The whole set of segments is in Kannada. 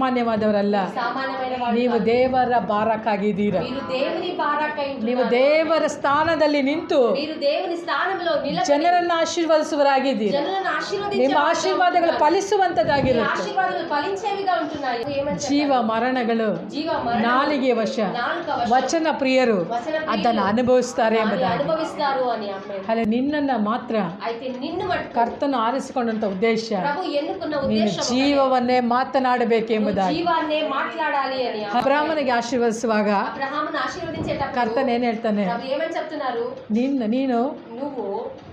ಸಾಮಾನ್ಯವಾದವರಲ್ಲ. ನೀವು ದೇವರ ಬಾರಕ್ಕಾಗಿದ್ದೀರ? ನೀವು ದೇವರ ಸ್ಥಾನದಲ್ಲಿ ನಿಂತು ಜನರನ್ನ ಆಶೀರ್ವದಿಸುವರಾಗಿದ್ದೀರ ನಿಮ್ಮ ಆಶೀರ್ವಾದಗಳು ಫಲಿಸುವಂತದಾಗಿರುತ್ತೆ ಜೀವ ಮರಣಗಳು ನಾಲಿಗೆ ವಶ. ವಚನ ಪ್ರಿಯರು ಅದನ್ನು ಅನುಭವಿಸ್ತಾರೆ ಎಂಬುದಾಗಿ. ಅಲ್ಲ ನಿನ್ನನ್ನು ಮಾತ್ರ ಕರ್ತನ ಆರಿಸಿಕೊಂಡಂತ ಉದ್ದೇಶ. ಜೀವವನ್ನೇ ಮಾತನಾಡಬೇಕೆಂಬ ಮಾತನಾಡಬೇಕೆಂಬುದಾಗಿ జీవాన్నే మాట్లాడాలి అని ಅಬ್ರಾಹ್ಮನಿಗೆ ಆಶೀರ್ವದಿಸುವಾಗ అబ్రహామును ఆశీర్వదించేటప్పుడు ಕರ್ತನ್ ಏನ್ ಹೇಳ್ತಾನೆ ప్రభు ఏమని చెప్తున్నారు ನಿನ್ನ ನೀನು నువ్వు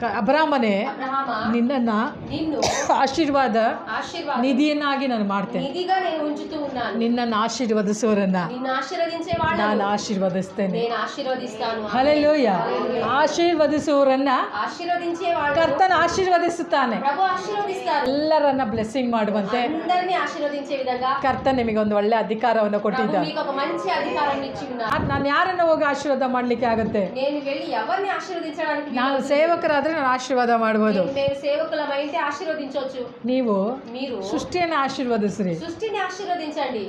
ಕ- ಅಬ್ರಾಹ್ಮನೇ అబ్రహామ ನಿನ್ನನ್ನ నిన్ను ಆಶೀರ್ವಾದ ఆశీర్వాద ನಿಧಿಯನ್ನಾಗಿ ನಾನು ಮಾಡ್ತೇನೆ నిధిగా నేను ఉంచుతూ ఉన్నాను ನಿನ್ನನ್ನು ಆಶೀರ್ವದಿಸುವರನ್ನ నిన్ను ఆశీర్వదించే ನಾನು వాళ్ళను ಆಶೀರ್ವದಿಸ್ತೇನೆ నేను ఆశీర్వదిస్తాను ಹಲೆಲೂಯ ಆಶೀರ್ವದಿಸುವವರನ್ನ ఆశీర్వదించే వాళ్ళు ಕರ್ತನ ಆಶೀರ್ವದಿಸುತ್ತಾನೆ ప్రభు ఆశీర్వదిస్తారు ಎಲ್ಲರನ್ನ ಬ್ಲೆಸ್ಸಿಂಗ್ ಮಾಡುವಂತೆ అందరినీ ఆశీర్వదించే విధంగా ಕರ್ತ ನಿಮಗೆ ಒಂದು ಒಳ್ಳೆ ಅಧಿಕಾರವನ್ನು ప్రభు ಕೊಟ್ಟಿದ್ದಾನೆ మీకు ఒక మంచి అధికారం ఇచ్చి ఉన్నారు ನಾನು ಯಾರನ್ನ ಹೋಗಿ ಆಶೀರ್ವಾದ ಮಾಡ್ಲಿಕ್ಕೆ ಆಗುತ್ತೆ నేను వెళ్ళి ఎవరిని ఆశీర్వదించడానికి వీలు ನಾನು అవుతుంది? ಸೇವಕರಾದ್ರೆ ನಾನು ಆಶೀರ್ವಾದ ಮಾಡ್ಬೋದು మేము- మేము సేవకులమైతే ఆశీర్వదించవచ్చు ನೀವು మీరు ಸೃಷ್ಟಿಯನ್ನು ಆಶೀರ್ವದಿಸ್ರಿ సృష్టిని ఆశీర్వదించండి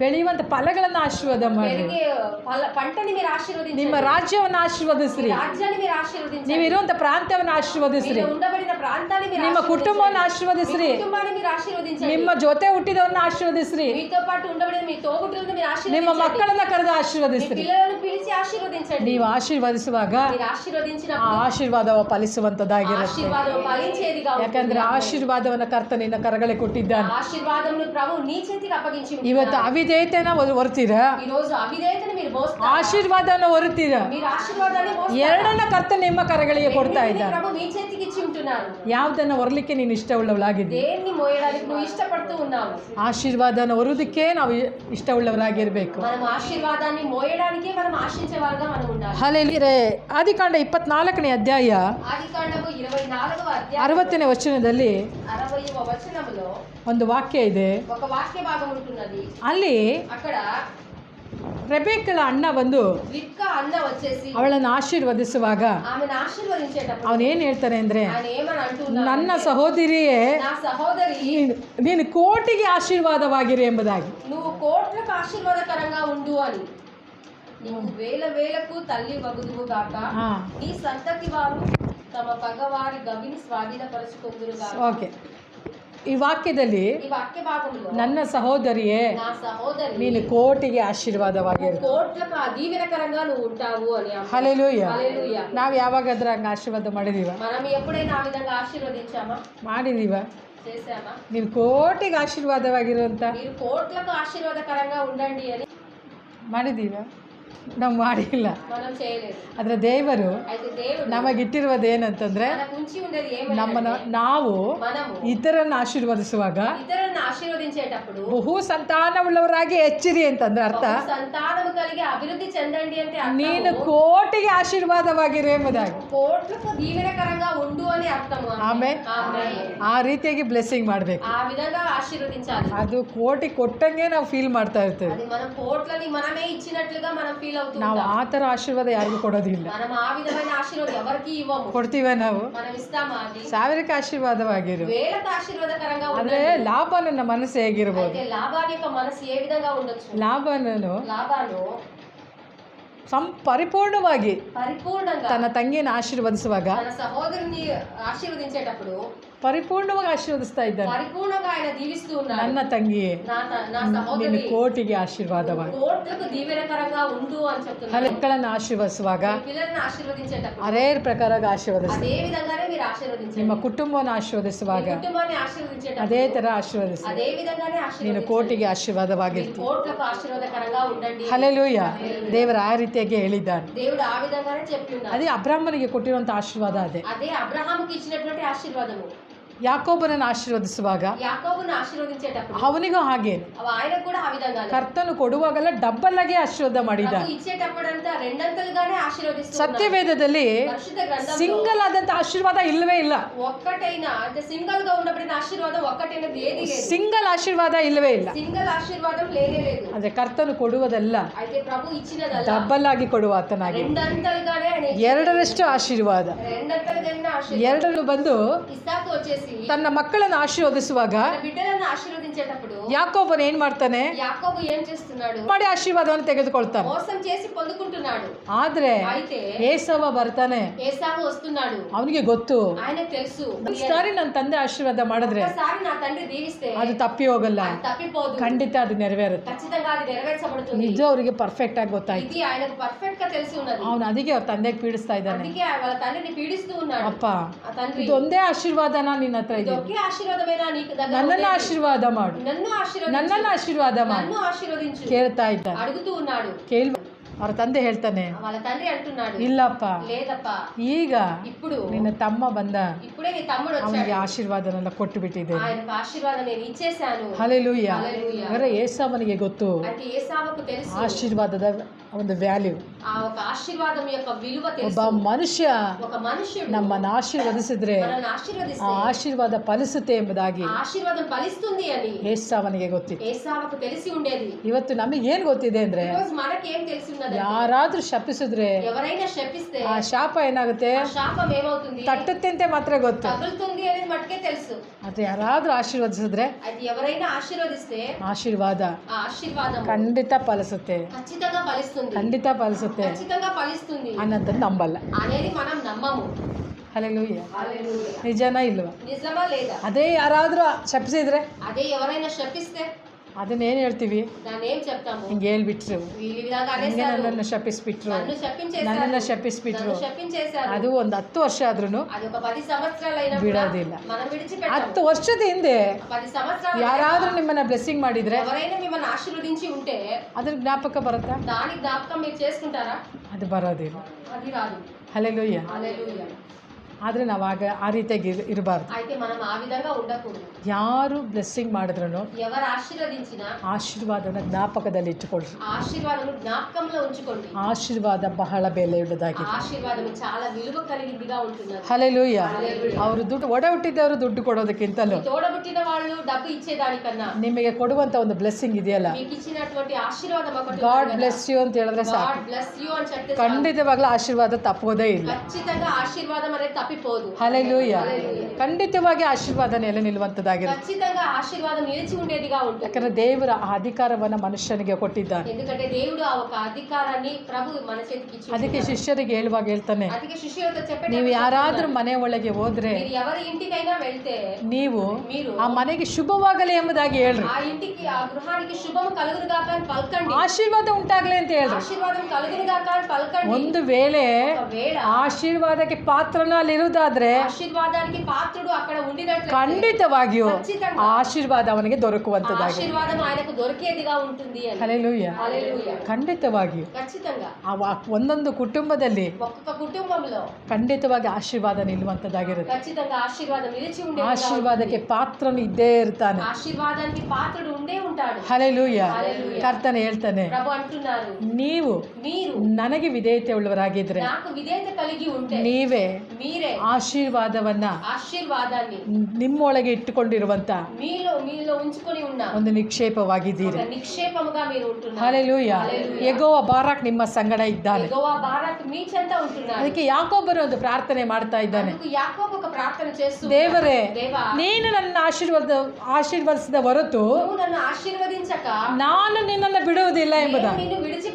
ಬೆಳೆಯುವಂತ ಫಲಗಳನ್ನ ಆಶೀರ್ವಾದ ಮಾಡ್ರಿ పెరిగే ఫల- పంటని మీరు ఆశీర్వదించండి ನಿಮ್ಮ ರಾಜ್ಯವನ್ನ ಆಶೀರ್ವದಿಸ್ರಿ మీ రాజ్యాన్ని మీరు ఆశీర్వదించండి ನೀವು ಇರುವಂತ ಪ್ರಾಂತ್ಯವನ್ನ ಆಶೀರ್ವದಿಸ್ರಿ మీరు ఉండబడిన ప్రాంతాన్ని మీరు ನಿಮ್ಮ ఆశీర్వదించండి. ಕುಟುಂಬವನ್ನು మీ ಆಶೀರ್ವದಿಸ್ರಿ కుటుంబాన్ని మీరు ఆశీర్వదించండి ನಿಮ್ಮ ಜೊತೆ ಹುಟ್ಟಿದವನ್ನ ಆಶೀರ್ವದಿಸ್ರಿ మీతో పాటు ఉండబడిన మీ తోబుట్టులను మీరు ನಿಮ್ಮ ఆశీర్వదించండి ಮಕ್ಕಳನ್ನ ಕರೆದು మీ ಆಶೀರ್ವದಿಸ್ರಿ పిల్లలను పిలిచి ఆశీర్వదించండి ನೀವು ಆಶೀರ್ವದಿಸುವಾಗ మీరు ಆ ఆశీర్వదించినప్పుడు ಆಶೀರ್ವಾದ ಫಲಿಸುವಂತದ್ದಾಗಿರುತ್ತೆ ఆశీర్వాదం ఫలించేదిగా ఉంటుంది. ಯಾಕಂದ್ರೆ ಆಶೀರ್ವಾದವನ್ನ ಕರ್ತ ನಿನ್ನ ಕರಗಳೆ ಕೊಟ್ಟಿದ್ದಾನೆ ఆశీర్వాదం ప్రభు నీ చేతికి అప్పగించి ఉంటున్నారు. ಇವತ್ತು ಅವಿಧೇಯತೆನ ಹೊರ್ತೀರ ఈ రోజు అవిధేయతని మీరు మోస్తారు ಆಶೀರ್ವಾದನ ಹೊರುತ್ತೀರ మీరు ఆశీర్వాదాన్ని మోస్తారు. ಎರಡನ್ನ ಕರ್ತ ನಿಮ್ಮ ಕರಗಳಿಗೆ ಕೊಡ್ತಾ రెండింటిని ಇದ್ದಾನೆ ప్రభు నీ చేతికి ఇచ్చి ఉంటున్నారు ಯಾವ್ದನ್ನ ಹೊರಲಿಕ್ಕೆ ನೀನು ಇಷ್ಟವುಳ್ಳವಳಾಗಿದ್ದಿ దేన్ని మోయడానికి నువ్వు ఇష్టపడుతూ ఉన్నావు ಆಶೀರ್ವಾದನ ಹೊರುದಕ್ಕೆ ನಾವು ಇಷ್ಟವುಳ್ಳವರಾಗಿರ್ಬೇಕು మనం ఆశీర్వాదాన్ని మోయడానికే మనం ఆశించే వారుగా మనం ఉండాలి ಹಾಲೆಲ್ಲಿರೆ ಆದಿಕಾಂಡ ಇಪ್ಪತ್ನಾಲ್ಕನೇ ಅಧ್ಯಾಯ ఆది కాండము ఇరవై నాలుగవ అధ్యాయం ಅರವತ್ತನೇ ವಚನದಲ್ಲಿ అరవైవ వచనములో ಒಂದು ವಾಕ್ಯ ಇದೆ ఒక వాక్య భాగం ఉంటున్నది ಅಲ್ಲಿ అక్కడ ರೆಬೇಕಳ ಅಣ್ಣ ಬಂದು రిక్క అన్న వచ్చేసి ಅವಳನ್ನು ಆಶೀರ್ವದಿಸುವಾಗ ఆమెను ఆశీర్వదించేటప్పుడు ಅವನೇನು ಹೇಳ್ತಾನೆ ಅಂದ್ರೆ ఆయన ఏమని అంటున్నాడు ನನ್ನ ಸಹೋದರಿಯೇ నా సహోదరి ನೀನು ನೀನು ಕೋಟಿಗೆ ಆಶೀರ್ವಾದವಾಗಿರಿ ಎಂಬುದಾಗಿ నువ్వు కోట్లకు ఆశీర్వాదకరంగా ఉండు అని నీవు వేల వేలకు తల్లి వగుదువు గాక ಹಾ నీ సంతతి వారు తమ పగవారి గవిని స్వాధీనపరుచుకుందురు గాక ಓಕೆ ಈ ವಾಕ್ಯದಲ್ಲಿ ನನ್ನ ಸಹೋದರಿಯೇ ನೀನು ಕೋಟಿಗೆ ಆಶೀರ್ವಾದವಾಗಿದೆ ನಾವ್ ಈಗಿನ ಕರಂಗ ಹಾಲೇ ನಾವು ಆಶೀರ್ವಾದ ಮಾಡಿದೀವ? ಮಾಡಿದೀವ? ನೀವು ಕೋಟಿಗೆ ಆಶೀರ್ವಾದವಾಗಿರುವಂತ ಮಾಡಿದೀವ? ನಾವು ಮಾಡಿಲ್ಲ మనం చేయలేదు ಆದರೆ ದೇವರು అయితే దేవుడు ನಮಗಿಟ್ಟಿರುವುದು ಏನಂತಂದ್ರೆ మనకు ఉంచి ఉండేది ನಮ್ಮನ್ನ ఏమంటే ನಾವು మనము ಇತರನ್ನ ಆಶೀರ್ವದಿಸುವಾಗ ఇతరులను ఆశీర్వదించేటప్పుడు ಬಹು ಸಂತಾನವುಳ್ಳವರಾಗಿ ಹೆಚ್ಚಿರಿ ಅಂತಂದ್ರೆ ಅರ್ಥ బహు సంతానము కలిగి అభివృద్ధి చెందండి అంటే అర్థము ನೀನು ಕೋಟಿಗೆ ಆಶೀರ್ವಾದವಾಗಿರು ಎಂಬುದಾಗಿ కోట్లకు దీవెనకరంగా ఉండు అని అర్థము ಆಮೇಲೆ ఆమేన్. ಆ ರೀತಿಯಾಗಿ ಬ್ಲೆಸ್ಸಿಂಗ್ ಮಾಡಬೇಕು ఆ విధంగా ఆశీర్వదించాలి ಅದು ಕೋಟಿ ಕೊಟ್ಟಂಗೆ ನಾವು ಫೀಲ್ ಮಾಡ್ತಾ ಇರ್ತೇವೆ అది మనం కోట్లని మనమే ఇచ్చినట్లుగా మనం ఫీల్ ನಾವು అవుతుంటాం ಆ ಥರ ಆಶೀರ್ವಾದ ಯಾರಿಗೂ ಕೊಡೋದಿಲ್ಲ మనం ఆ విధమైన ఆశీర్వాదం ఎవరికి ఇవ్వము ಕೊಡ್ತೀವ ನಾವು మనం ఇస్తామా అది ಸಾವಿರಕ್ಕೆ ಆಶೀರ್ವಾದವಾಗಿರು వేలకు ఆశీర్వాదకరంగా ಆದ್ರೆ ఉండాలి ಲಾಭ ನನ್ನ ಮನಸ್ಸು ಹೇಗಿರ್ಬೋದು అయితే లాభాన్ని యొక్క మనసు ఏ విధంగా ఉండొచ్చు ಲಾಭನನು లాభాలు ಸಂ ಪರಿಪೂರ್ಣವಾಗಿ పరిపూర్ణంగా ತನ್ನ ತಂಗಿಯನ್ನು ಆಶೀರ್ವದಿಸುವಾಗ తన సహోదరుని ఆశీర్వదించేటప్పుడు ಪರಿಪೂರ್ಣವಾಗಿ ಆಶೀರ್ವದಿಸ್ತಾ ಇದ್ದಾನೆ పరిపూర్ణంగా ఆయన దీవిస్తూ ఉన్నాడు ನನ್ನ ತಂಗಿ నా త- నా ನಿನ್ನ సహోదరి ಕೋಟಿಗೆ ಆಶೀರ್ವಾದವಾಗಿ కోట్లకు దీవెనకరంగా ఉండు అని చెప్తున్నారు ಮಕ್ಕಳನ್ನು ಆಶೀರ್ವದಿಸುವಾಗ మీ పిల్లల్ని ఆశీర్వదించేటప్పుడు ಅದೇ ಪ್ರಕಾರ ಆಶೀರ್ವದಿಸಿ అదే విధంగానే మీరు ఆశీర్వదించండి ನಿಮ್ಮ ಕುಟುಂಬವನ್ನು మీ ಆಶೀರ್ವದಿಸುವಾಗ కుటుంబాన్ని ఆశీర్వదించేటప్పుడు ಅದೇ ತರ ಆಶೀರ್ವದಿಸಿ అదే విధంగానే ನೀನು ఆశీర్వదించండి ಕೋಟಿಗೆ మీరు ಆಶೀರ್ವಾದವಾಗಿರ್ತಿ కోట్లకు ఆశీర్వాదకరంగా ఉండండి ಹಲೆಲೂಯ ದೇವರ ಆ ರೀತಿಯಾಗಿ ಹೇಳಿದ್ದಾನೆ దేవుడు ఆ విధంగానే చెప్పి ఉన్నారు ಅದೇ ಅಬ್ರಾಹ್ಮನಿಗೆ ಕೊಟ್ಟಿರುವಂತ ಆಶೀರ್ವಾದ ಅದೇ అదే అబ్రహాముకి ఇచ్చినటువంటి ఆశీర్వాదము ಯಾಕೋಬನನ್ನು ಆಶೀರ್ವದಿಸುವಾಗ యాకోబును ఆశీర్వదించేటప్పుడు ಅವನಿಗೂ ಹಾಗೆ అవి ఆయన కూడా ఆ విధంగానే ಕರ್ತನು ಕೊಡುವಾಗೆಲ್ಲ ಡಬ್ಬಲ್ ಆಗಿ ಆಶೀರ್ವಾದ ಮಾಡಿದ ప్రభు ఇచ్చేటప్పుడంతా రెండంతలుగానే ఆశీర్వదిస్తూ ఉన్నారు. ಸತ್ಯವೇದದಲ್ಲಿ పరిశుద్ధ గ్రంథంలో ಸಿಂಗಲ್ ಆದಂತ ಆಶೀರ್ವಾದ ಇಲ್ಲವೇ ಇಲ್ಲ ఒక్కటైనా అంటే సింగల్ గా ఉండబడిన ఆశీర్వాదం ఒక్కటైనది ఏది లేదు ಸಿಂಗಲ್ ಆಶೀರ್ವಾದ ಇಲ್ಲವೇ ಇಲ್ಲ సింగల్ ఆశీర్వాదం లేనే లేదు ಆದ್ರೆ ಕರ್ತನು ಕೊಡುವುದಲ್ಲ అయితే ప్రభు ఇచ్చినదల్లా ಡಬ್ಬಲ್ ಆಗಿ ಕೊಡುವ ಆತನಾಗಿ రెండంతలుగానే ఆయన ఇచ్చాడు. ಎರಡರಷ್ಟು ಆಶೀರ್ವಾದ రెండంతలుగా ఆశీర్వాదం ಎರಡರಲ್ಲೂ ಬಂದು ఇస్సాకు వచ్చేసి చేసి ತನ್ನ ಮಕ್ಕಳನ್ನು ಆಶೀರ್ವದಿಸುವಾಗ తన బిడ్డలను ఆశీర్వదించేటప్పుడు ಯಾಕೋಬನು ಏನ್ ಮಾಡ್ತಾನೆ యాకోబు ఏం చేస్తున్నాడు ಮಾಡಿ ಆಶೀರ್ವಾದವನ್ನು ತೆಗೆದುಕೊಳ್ತಾನೆ మోసం చేసి పొందుకుంటున్నాడు ಆದ್ರೆ అయితే ಏಸವ ಬರ್ತಾನೆ ఏసావు వస్తున్నాడు ಅವನಿಗೆ ಗೊತ್ತು ఆయనకు తెలుసు ಒಂದ್ಸಾರಿ ನನ್ನ ತಂದೆ ಆಶೀರ್ವಾದ ಮಾಡಿದ್ರೆ ఒకసారి నా తండ్రి దీవిస్తే ಅದು ತಪ್ಪಿ ಹೋಗಲ್ಲ అది తప్పిపోదు ಖಂಡಿತ ಅದು ನೆರವೇರುತ್ತೆ ఖచ్చితంగా అది నెరవేర్చబడుతుంది ನಿಜ ಅವರಿಗೆ ಪರ್ಫೆಕ್ಟ್ ಆಗಿ ಗೊತ್ತಾಯ್ತು ఇది ఆయనకు పర్ఫెక్ట్ గా తెలిసి ఉన్నది ಅವನು ಅದಕ್ಕೆ ಅವ್ರ ತಂದೆಗೆ ಪೀಡಿಸ್ತಾ ಇದ್ದಾನೆ అందుకే వాళ్ళ తండ్రిని పీడిస్తూ ఉన్నాడు ಅಪ್ಪ ఆ తండ్రి ಇದೊಂದೇ ಆಶೀರ್ವಾದನ ನಿನ್ನ ಹತ್ರ ఇది ಇದೆ ఒకే ఆశీర్వాదమేనా నీకు దగ్గర ನನ್ನನ್ನು ఉండేది? ಆಶೀರ್ವಾದ ಮಾಡು నన్ను ఆశీర్వదించు ನನ್ನನ್ನು ಆಶೀರ್ವಾದ ಮಾಡು నన్ను ఆశీర్వదించు ಕೇಳ್ತಾ ಇದ್ದ అడుగుతూ ఉన్నాడు ಕೇಳ್ ಅವ್ರ ತಂದೆ ಹೇಳ್ತಾನೆ వాళ్ళ తండ్రి అంటున్నాడు ಇಲ್ಲಪ್ಪ లేదప్పా ಈಗ ఇప్పుడు ನಿನ್ನ ತಮ್ಮ ಬಂದ ఇప్పుడే నీ తమ్ముడు వచ్చాడు ಅವನಿಗೆ ಆಶೀರ್ವಾದನೆಲ್ಲ ಕೊಟ್ಟು ಬಿಟ್ಟಿದೆ ఆయనకు ఆశీర్వాదం నేను ఇచ్చేశాను ಹಲೆಲೂಯ హల్లెలూయా. ಅವರ ಏಸವನಿಗೆ ಗೊತ್ತು అయితే ఏసావకు తెలుసు ಆಶೀರ್ವಾದದ ಒಂದು ವ್ಯಾಲ್ಯೂ ఆ ఒక ఆశీర్వాదం యొక్క విలువ ಒಬ್ಬ తెలుసు ಮನುಷ್ಯ ఒక మనుష్యుడు ನಮ್ಮನ್ನು ಆಶೀರ್ವದಿಸಿದ್ರೆ మనల్ని ಆ ఆశీర్వదిస్తే ಆಶೀರ್ವಾದ ಫಲಿಸುತ್ತೆ ಎಂಬುದಾಗಿ ఆ ఆశీర్వాదం ఫలిస్తుంది అని ಏಸವನಿಗೆ ಗೊತ್ತಿತ್ತು ఏసావకు తెలిసి ఉండేది ಇವತ್ತು ನಮಗೆ ಏನ್ ಗೊತ್ತಿದೆ ಅಂದ್ರೆ ఈ రోజు మనకేం తెలిసి ఉన్నది ಯಾರಾದ್ರೂ ಶಪಿಸಿದ್ರೆ ఎవరైనా శపిస్తే ಆ ಶಾಪ ಏನಾಗುತ್ತೆ ఆ శాపం ఏమవుతుంది ತಟ್ಟುತ್ತೆ ಅಂತ ಮಾತ್ರ ಗೊತ್ತು తగులుతుంది అనేది మటుకే తెలుసు ಆದ್ರೆ ಯಾರಾದ್ರೂ ಆಶೀರ್ವದಿಸಿದ್ರೆ అయితే ఎవరైనా ఆశీర్వదిస్తే ಆಶೀರ್ವಾದ ఆ ఆశీర్వాదం ಖಂಡಿತ ಫಲಿಸುತ್ತೆ ఖచ్చితంగా ఫలిస్తుంది ಖಂಡಿತ ಫಲಿಸುತ್ತೆ ఖచ్చితంగా ఫలిస్తుంది ಅನ್ನೋದನ್ನ ನಂಬಲ್ಲ అనేది మనం నమ్మము ಹಲೆಲೂಯ హల్లెలూయా. ನಿಜನಾ ಇಲ್ವಾ నిజమా లేదా ಅದೇ ಯಾರಾದ್ರೂ ಶಪಿಸಿದ್ರೆ అదే ఎవరైనా శపిస్తే ಅದನ್ನೇನು ಹೇಳ್ತೀವಿ ಹಿಂಗೇಳಿ ಬಿಟ್ರು ಹಿಂಗೆ ನನ್ನನ್ನು ಶಪಿಸ್ಬಿಟ್ರು ನನ್ನನ್ನು ಶಪಿಸ್ಬಿಟ್ರು ಅದು ಒಂದು ಹತ್ತು ವರ್ಷ ಆದ್ರೂ ಬಿಡೋದಿಲ್ಲ ಹತ್ತು ವರ್ಷದ ಹಿಂದೆ ಯಾರಾದರೂ ನಿಮ್ಮನ್ನ ಬ್ಲೆಸ್ಸಿಂಗ್ ಮಾಡಿದ್ರೆ ಅದ್ರ ಜ್ಞಾಪಕ ಬರುತ್ತಾ ಅದು ಬರೋದಿಲ್ಲ ಹಲೋ ಆದರೆ ನಾವು ಆಗ ಆ ರೀತಿಯಾಗಿ ಇರ್- ಇರಬಾರ್ದು అయితే మనం ఆ విధంగా ఉండకూడదు ಯಾರು ಬ್ಲೆಸ್ಸಿಂಗ್ ಮಾಡಿದ್ರು ఎవరు ఆశీర్వదించినా ಆಶೀರ್ವಾದನ ಜ್ಞಾಪಕದಲ್ಲಿ ಇಟ್ಟುಕೊಳ್ಳ್ರಿ ఆశీర్వాదం జ్ఞాపకంలో ఉంచుకోండి ಆಶೀರ್ವಾದ ಬಹಳ ಬೆಲೆಯುಳ್ಳದಾಗಿದೆ ఆశీర్వాదం చాలా విలువ కలిగిందిగా ఉంటున్నది ಹಲೆಲೂಯ హల్లెలూయా. ಅವರು ದುಡ್ಡು ಒಡ ಹುಟ್ಟಿದ್ದವರು ದುಡ್ಡು ಕೊಡೋದಕ್ಕಿಂತಲೂ మీ తోడబుట్టిన వాళ్ళు డబ్బు ఇచ్చేదానికన్నా ನಿಮಗೆ ಕೊಡುವಂತ ಒಂದು ಬ್ಲೆಸ್ಸಿಂಗ್ ಇದೆಯಲ್ಲ మీకు ఇచ్చినటువంటి ఆశీర్వాదం ఒకటి ಗಾಡ್ ಬ್ಲೆಸ್ ಯು ಅಂತ ಹೇಳಿದ್ರೆ ಸಾಕು గాడ్ బ్లెస్ యూ అని చెప్తే చాలు. ಖಂಡಿತವಾಗ್ಲೂ ಆಶೀರ್ವಾದ ತಪ್ಪೋದೇ ಇಲ್ಲ ఖచ్చితంగా ఆశీర్వాదం అనేది తప్పిపోదు ಹಲೆಲೂಯ ಖಂಡಿತವಾಗಿ ಆಶೀರ್ವಾದ ನೆಲೆ ನಿಲ್ಲುವಂತದ್ದಾಗಿರುತ್ತೆ ఖచ్చితంగా ఆశీర్వాదం నిలిచి ఉండేదిగా ఉంటుంది ಯಾಕಂದ್ರೆ ದೇವರ ಆ ಅಧಿಕಾರವನ್ನ ಮನುಷ್ಯನಿಗೆ ಕೊಟ್ಟಿದ್ದಾನೆ ఎందుకంటే దేవుడు ఆ ఒక అధికారాన్ని ప్రభు మన చేతికి ఇచ్చి ಅದಕ್ಕೆ ಶಿಷ್ಯರಿಗೆ ಹೇಳುವಾಗ ಹೇಳ್ತಾನೆ అందుకే శిష్యులతో చెప్పే ನೀವು ಯಾರಾದ್ರೂ ಮನೆ ಒಳಗೆ ಹೋದ್ರೆ మీరు ఎవరి ఇంటికైనా వెళ్తే ನೀವು మీరు ಆ ಮನೆಗೆ ಶುಭವಾಗಲಿ ಎಂಬುದಾಗಿ ಹೇಳ್ರಿ ఆ ఇంటికి ఆ గృహానికి శుభం కలుగును గాక అని పలకండి ಆಶೀರ್ವಾದ ಉಂಟಾಗ್ಲಿ ಅಂತ ಹೇಳ್ರಿ ఆశీర్వాదం కలుగును గాక అని పలకండి ಒಂದು ವೇಳೆ ఒకవేళ ಆಶೀರ್ವಾದಕ್ಕೆ ಪಾತ್ರನ ಅಲ್ಲಿರುವುದಾದ್ರೆ ఆశీర్వాదానికి పాత్రుడు అక్కడ ఉండినట్లు ಖಂಡಿತವಾಗಿಯೂ ఖచ్చితంగా ಆ ಆಶೀರ್ವಾದ ಅವನಿಗೆ ದೊರಕುವಂತದ್ದಾಗಿದೆ ఆశీర్వాదం ఆయనకు దొరికేదిగా ఉంటుంది అని ಹಲೆಲೂಯ హల్లెలూయా. ಖಂಡಿತವಾಗಿಯೂ ఖచ్చితంగా ಆ ವಾ- ಒಂದೊಂದು ಕುಟುಂಬದಲ್ಲಿ ఒక్కొక్క కుటుంబంలో ಖಂಡಿತವಾಗಿ ಆಶೀರ್ವಾದ ನಿಲ್ಲುವಂತದ್ದಾಗಿರುತ್ತೆ ఖచ్చితంగా ఆశీర్వాదం నిలిచి ఉండే ಆಶೀರ್ವಾದಕ್ಕೆ ಪಾತ್ರನು ಇದ್ದೇ ಇರ್ತಾನೆ ఆశీర్వాదానికి పాత్రుడు ఉండే ఉంటాడు ಹಲೆಲೂಯ హల్లెలూయా. ಕರ್ತನೆ ಹೇಳ್ತಾನೆ ప్రభు అంటున్నారు ನೀವು మీరు ನನಗೆ ವಿಧೇಯತೆ ಉಳ್ಳವರಾಗಿದ್ರೆ నాకు విధేయత కలిగి ఉంటే ನೀವೇ మీరే ಆಶೀರ್ವಾದವನ್ನ ఆశీర్వాదాన్ని ನಿಮ್ಮೊಳಗೆ ಇಟ್ಟುಕೊಂಡಿರುವಂತ మీలో మీలో ఉంచుకొని ఉన్న ಒಂದು ನಿಕ್ಷೇಪವಾಗಿದ್ದೀರಿ ఒక నిక్షేపముగా మీరు ఉంటున్నారు ಹಲೆಲೂಯ ಎಗೋವ ಬಾರಾಕ್ ನಿಮ್ಮ ಸಂಗಡ ಇದ್ದಾನೆ యెహోవా బారాక్ మీ చెంత ఉంటున్నారు ಅದಕ್ಕೆ ಯಾಕೊಬ್ಬರು ಒಂದು ಪ್ರಾರ್ಥನೆ ಮಾಡ್ತಾ ಇದ್ದಾನೆ అందుకు యాకోబు ఒక ప్రార్థన చేస్తూ ದೇವರೇ దేవా ನೀನು ನನ್ನ ಆಶೀರ್ವಾದ ಆಶೀರ್ವದಿಸಿದ ಹೊರತು నువ్వు నన్ను ఆశీర్వదించక ನಾನು ನಿನ್ನನ್ನು ಬಿಡುವುದಿಲ್ಲ ಎಂಬುದ నేను నిన్ను విడిచిపెట్టను అని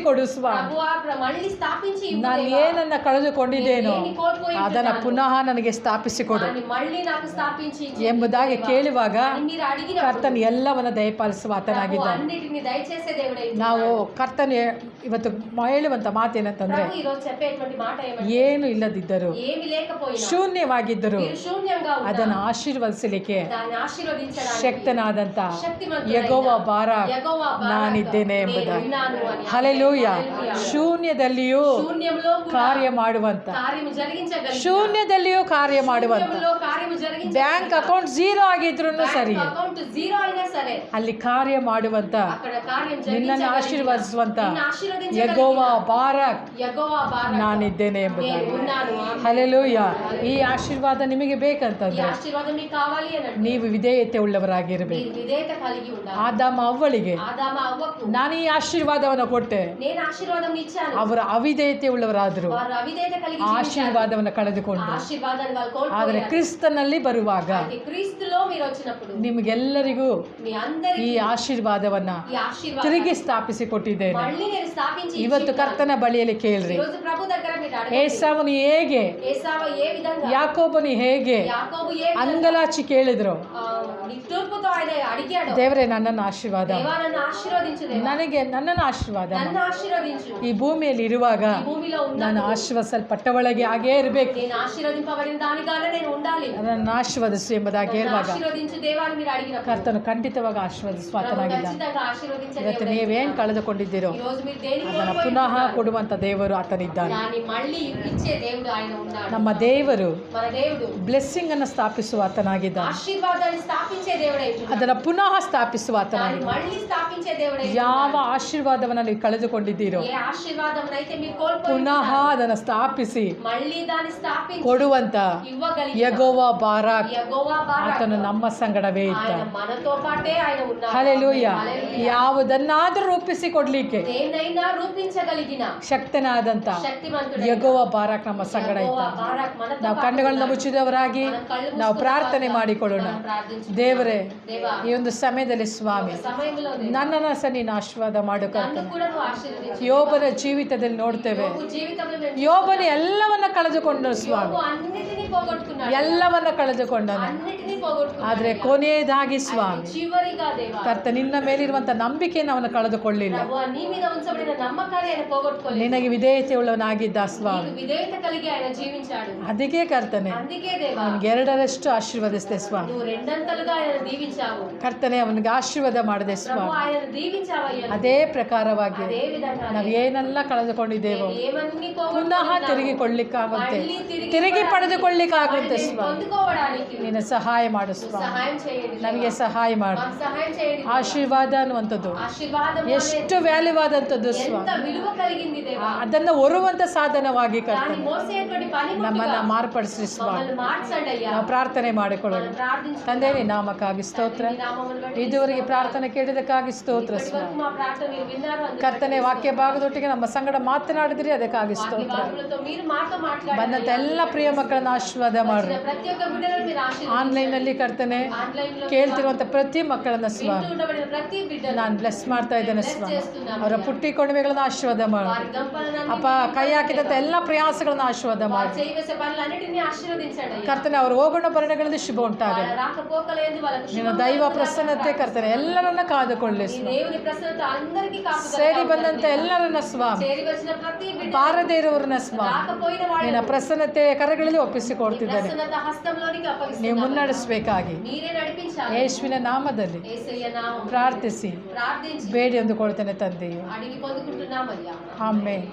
ಕೊಡು ಸ್ವಾಮಿ ప్రభు ఆ ప్ర- మళ్ళీ స్థాపించి ఇవ్వు ನಾನು దేవా. ಏನನ್ನ ಕಳೆದುಕೊಂಡಿದ್ದೇನೋ నేను కోల్పోయి ಅದನ್ನ ఉంటున్నాను. ಪುನಃ ನನಗೆ ಸ್ಥಾಪಿಸಿಕೊಡು దాన్ని మళ్ళీ నాకు స్థాపించి ఇచ్చి ಎಂಬುದಾಗಿ దేవా. ಕೇಳುವಾಗ అని మీరు అడిగిన ಕರ್ತನ್ ಎಲ್ಲವನ್ನ ದಯಪಾಲಿಸುವ ಆತನಾಗಿದ್ದಾನೆ అన్నిటిని దయచేసే దేవుడే ನಾವು ಕರ್ತನ್ ಹೇ- ಇವತ್ತು ಮ- ಹೇಳುವಂತ ಮಾತೇನಂತಂದ್ರೆ ప్రభు ఈ రోజు చెప్పేటువంటి మాట ఏమంటే ಏನು ಇಲ್ಲದಿದ್ದರು ఏమి లేకపోయినా ಶೂನ್ಯವಾಗಿದ್ದರು మీరు శూన్యంగా ఉన్నారు ಅದನ್ನು ಆಶೀರ್ವದಿಸಲಿಕ್ಕೆ దాన్ని ఆశీర్వదించడానికి ಶಕ್ತನಾದಂತ శక్తిమంతుడైన ಯಗೋವ ಬಾರ యెహోవా బారాక్ ನಾನಿದ್ದೇನೆ నేను ಎಂಬುದಾಗಿ ఉన్నాను అని. ಹಲೆಲೂಯ హల్లెలూయా. ಶೂನ್ಯದಲ್ಲಿಯೂ శూన్యంలో కూడా ಕಾರ್ಯ ಮಾಡುವಂತ కార్యము జరిగించగలిగిన ಶೂನ್ಯದಲ್ಲಿಯೂ ಕಾರ್ಯ ಮಾಡುವಂತ శూన్యంలో కార్యము జరిగించ ಬ್ಯಾಂಕ್ ಅಕೌಂಟ್ ಝೀರೋ ಆಗಿದ್ರು ಸರಿ అకౌంట్ జీరో అయినా సరే ಅಲ್ಲಿ ಕಾರ್ಯ ಮಾಡುವಂತ అక్కడ కార్యం ನಿನ್ನನ್ನು జరిగించగలిగిన ಆಶೀರ್ವದಿಸುವಂತ నిన్ను ఆశీర్వదించగలిగిన ಯಗೋವ ಬಾರಕ್ యెహోవా బారక్ ನಾನಿದ್ದೇನೆ నేను ಎಂಬುದಾಗಿ ఉన్నాను ఆమె. ಹಲೆಲೂಯ ಈ ಆಶೀರ್ವಾದ ನಿಮಗೆ ఈ ಬೇಕಂತಂದ್ರೆ ఆశీర్వాదం మీకు కావాలి అని అంటే ನೀವು ವಿಧೇಯತೆ ಉಳ್ಳವರಾಗಿರ್ಬೇಕು మీరు విధేయత కలిగి ఉండాలి ಆದಾಮ ಅವ್ವಳಿಗೆ ఆదామ అవ్వకు ನಾನು ಈ ಆಶೀರ್ವಾದವನ್ನು ಕೊಟ್ಟೆ నేను ఆశీర్వాదం ఇచ్చాను ಅವರು ಅವಿಧೇಯತೆ ಉಳ್ಳವರಾದರು ಆಶೀರ್ವಾದವನ್ನು ಕಳೆದುಕೊಂಡು ಆದರೆ ಕ್ರಿಸ್ತನಲ್ಲಿ ಬರುವಾಗ ನಿಮಗೆಲ್ಲರಿಗೂ ಈ ಆಶೀರ್ವಾದವನ್ನ ತಿರುಗಿ ಸ್ಥಾಪಿಸಿ ಕೊಟ್ಟಿದ್ದೇನೆ ಇವತ್ತು ಕರ್ತನ ಬಳಿಯಲ್ಲಿ ಕೇಳ್ರಿ. ಏಸಾವನು ಹೇಗೆ? ಯಾಕೋಬನು ಹೇಗೆ? ಅಂಗಲಾಚಿ ಕೇಳಿದ್ರು. ದೇವರೇ ನನ್ನನ್ನು ಆಶೀರ್ವಾದ. ನನಗೆ ನನ್ನನ್ನು ಆಶೀರ್ವಾದ. ಈ ಭೂಮಿಯಲ್ಲಿ ಇರುವಾಗ ನಾನು ಆಶೀರ್ವಸಲ್ಪಟ್ಟವಳಗೆ ಹಾಗೇ ಇರಬೇಕು. ನನ್ನ ಆಶೀರ್ವದಿಸು ಎಂಬುದಾಗಿ ಹೇಳುವಾಗ ಕರ್ತನು ಖಂಡಿತವಾಗಿ ಆಶೀರ್ವದಿಸುವ ಇವತ್ತು ನೀವೇನು ಕಳೆದುಕೊಂಡಿದ್ದೀರೋ ಅದನ್ನು ಪುನಃ ಕೊಡುವಂಥ ದೇವರು ಆತನಿದ್ದಾನೆ. ನಮ್ಮ ದೇವರು ಬ್ಲೆಸ್ಸಿಂಗ್ ಅನ್ನು ಸ್ಥಾಪಿಸುವ ಆತನಾಗಿದ್ದಾನೆ ಅದನ್ನು ಪುನಃ ಸ್ಥಾಪಿಸುವ ಆತನಾಗಿದ್ದಾನೆ ಯಾವ ಆಶೀರ್ವಾದವನ್ನು ನೀವು ಕಳೆದುಕೊಂಡಿದ್ದೀರೋ ಪುನಃ ಅದನ್ನು ಸ್ಥಾಪಿಸಿ. ಕೊಡುವಂತ ಯಗೋವ ಬಾರಾಕ್. ಆತನು ನಮ್ಮ ಸಂಗಡವೇ ಇದ್ದ. ಹಲೆಲೂಯ್ಯ ಯಾವುದನ್ನಾದರೂ ರೂಪಿಸಿ ಕೊಡ್ಲಿಕ್ಕೆ ಶಕ್ತನಾದಂತ ಯಗೋವ ಬಾರಾಕ್ ನಮ್ಮ ಸಂಗಡ ಇದ್ದ. ನಾವು ಕಣ್ಣುಗಳನ್ನ ಮುಚ್ಚಿದವರಾಗಿ ನಾವು ಪ್ರಾರ್ಥನೆ ಮಾಡಿಕೊಳ್ಳೋಣ. ದೇವರೇ ಈ ಒಂದು ಸಮಯದಲ್ಲಿ ಸ್ವಾಮಿ ನನ್ನ ಅನನಸ ನೀನು ಆಶೀರ್ವಾದ ಮಾಡು ಯೋಬನ ಜೀವಿತದಲ್ಲಿ ನೋಡ್ತೇವೆ. ಯೋಬನ ಎಲ್ಲವನ್ನ ಕಳೆದುಕೊಂಡ ಸ್ವಾಮಿ. ಎಲ್ಲವನ್ನು ಕಳೆದುಕೊಂಡನು. ಆದರೆ ಕೊನೆಯದಾಗಿ ಸ್ವಾಮಿ ಕರ್ತ ನಿನ್ನ ಮೇಲಿರುವಂಥ ನಂಬಿಕೆಯನ್ನು ಅವನು ಕಳೆದುಕೊಳ್ಳಿಲ್ಲ. ನಿನಗೆ ವಿಧೇಯತೆ ಉಳ್ಳವನಾಗಿದ್ದ ಸ್ವಾಮಿ. ಅದಕ್ಕೆ ಕರ್ತನೆ. ಅವನಿಗೆ ಎರಡರಷ್ಟು ಆಶೀರ್ವದಿಸಿದೆ ಸ್ವಾಮಿ. ಕರ್ತನೆ ಅವನಿಗೆ ಆಶೀರ್ವಾದ ಮಾಡಿದೆ ಸ್ವಾಮಿ. ಅದೇ ಪ್ರಕಾರವಾಗಿ ನಾವು ಏನೆಲ್ಲ ಕಳೆದುಕೊಂಡಿದ್ದೇವೋ ಪುನಃ ತಿರುಗಿಕೊಳ್ಳಿಕ್ಕಾಗುತ್ತೆ. ತಿರುಗಿ ಪಡೆದುಕೊಳ್ಳಿ మళ్ళీ తిరిగి ತಿರುಗಿ ಪಡೆದುಕೊಳ್ಳಿಕ್ಕಾಗುತ್ತೆ మళ్ళీ ಸ್ವಾಮಿ పొందుకోవడానికి ನಿನ್ನ ಸಹಾಯ ಮಾಡು ಸ್ವಾಮಿ సహాయం చేయండి ನಮಗೆ ಸಹಾಯ ಮಾಡು మాకు సహాయం చేయండి ಆಶೀರ್ವಾದ ಅನ್ನುವಂಥದ್ದು ఆశీర్వాదం ಎಷ್ಟು ವ್ಯಾಲ್ಯೂ ಆದಂಥದ್ದು ఎంత ಸ್ವಾಮಿ విలువ కలిగింది దేవా ಅದನ್ನ ಹೊರುವಂತ ಸಾಧನವಾಗಿ దాన్ని ಕರ್ತನೆ మోసేటువంటి పని ನಮ್ಮನ್ನ ಮಾರ್ಪಡಿಸಿ ಸ್ವಾಮಿ మమ్మల్ని మార్చండి అయ్యా ನಾವು ಪ್ರಾರ್ಥನೆ ಮಾಡಿಕೊಳ್ಳೋಣ మనం ప్రార్థించు ತಂದೆ నీ ನಾಮಕ್ಕಾಗಿ ಸ್ತೋತ್ರ నీ నామమును బట్టి ಇದುವರೆಗೆ ಪ್ರಾರ್ಥನೆ ಕೇಳಿದಕ್ಕಾಗಿ ಸ್ತೋತ್ರ ఇప్పటి ಸ್ವಾಮಿ వరకు మా ప్రార్థన మీరు విన్నారు అందుకు ಕರ್ತನೆ ವಾಕ್ಯ ಭಾಗದೊಟ್ಟಿಗೆ ನಮ್ಮ ಸಂಗಡ ಮಾತನಾಡಿದ್ರಿ ಅದಕ್ಕಾಗಿ వాక్య ಸ್ತೋತ್ರ భాగములతో మీరు మాతో మాట్లాడారు ಬಂದಂತ ಎಲ್ಲ ಪ್ರಿಯ ಮಕ್ಕಳನ್ನ ಆಶೀರ್ವಾದ ಮಾಡ್ರಿ ಆನ್ಲೈನಲ್ಲಿ ಕರ್ತನೆ ಕೇಳ್ತಿರುವಂಥ ಪ್ರತಿ ಮಕ್ಕಳನ್ನು ಸ್ವ. ನಾನು ಬ್ಲೆಸ್ ಮಾಡ್ತಾ ಇದ್ದೇನೆ ಸ್ವ. ಅವರ ಪುಟ್ಟಿ ಕೊಡವೆಗಳನ್ನು ಆಶೀರ್ವಾದ ಮಾಡು. ಅಪ್ಪ ಕೈ ಹಾಕಿದಂಥ ಎಲ್ಲ ಪ್ರಯಾಸಗಳನ್ನು ಆಶೀರ್ವಾದ ಮಾಡಿ. ಕರ್ತನೆ ಅವರು ಹೋಗೋಣ ಪರ್ಣಗಳಲ್ಲಿ ಶುಭ ಉಂಟಾಗಲಿ. ನಿನ್ನ ದೈವ ಪ್ರಸನ್ನತೆ ಕರ್ತನೆ ಎಲ್ಲರನ್ನ ಕಾದುಕೊಳ್ಳಿ ಸೇರಿ ಬಂದಂತ ಎಲ್ಲರನ್ನ ಸ್ವಾಮಿ ಬಾರದೇ ಇರೋರನ್ನ ಸ್ವಾಮಿ ನಿನ್ನ ಪ್ರಸನ್ನತೆ ಕರಗಳಲ್ಲಿ ಒಪ್ಪಿಸಿಕೊಂಡು. ಕೊಡ್ತಿದ್ದಾನೆ ನೀವು ಮುನ್ನಡೆಸಬೇಕಾಗಿ ಯೇಸುವಿನ ನಾಮದಲ್ಲಿ ಪ್ರಾರ್ಥಿಸಿ. ಬೇಡಿ ಅಂದುಕೊಳ್ತೇನೆ ತಂದೆಯು. ಆಮೇಲೆ